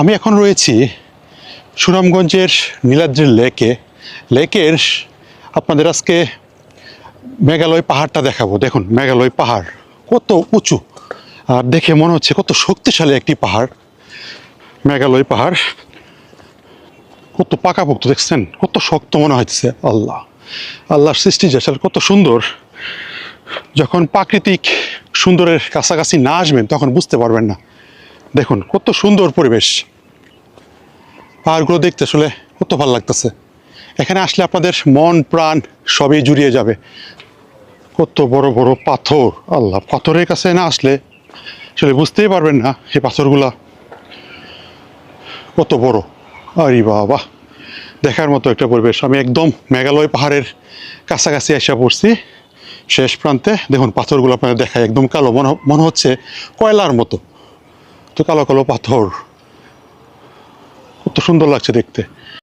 আমি এখন রয়েছি সুনামগঞ্জের নীলাদ্রির লেকে। লেকের আপনাদের আজকে মেঘালয় পাহাড়টা দেখাবো। দেখুন, মেঘালয় পাহাড় কত উঁচু। আর দেখে মনে হচ্ছে কত শক্তিশালী একটি পাহাড়। মেঘালয় পাহাড় কত পাকাপোক্ত, দেখছেন? কত শক্ত মনে হচ্ছে, আল্লাহ। আল্লাহর সৃষ্টি যেটা কত সুন্দর। যখন প্রাকৃতিক সুন্দরের কাছাকাছি না আসবেন, তখন বুঝতে পারবেন না। দেখুন, কত সুন্দর পরিবেশ। পাহাড়গুলো দেখতে আসলে কত ভালো লাগতেছে। এখানে আসলে আপনাদের মন, প্রাণ সবই জুড়িয়ে যাবে। কত বড় বড় পাথর, আল্লাহ, পাথরের কাছে না আসলে আসলে বুঝতেই পারবেন না এই পাথরগুলা কত বড়। আরে বাবা, দেখার মতো একটা পরিবেশ। আমি একদম মেঘালয় পাহাড়ের কাছাকাছি এসে পড়ছি। শেষ প্রান্তে দেখুন পাথরগুলো আপনাদের দেখায়। একদম কালো, মনে মনে হচ্ছে কয়লার মতো। তো কালো কালো পাথর। কত সুন্দর লাগছে দেখতে।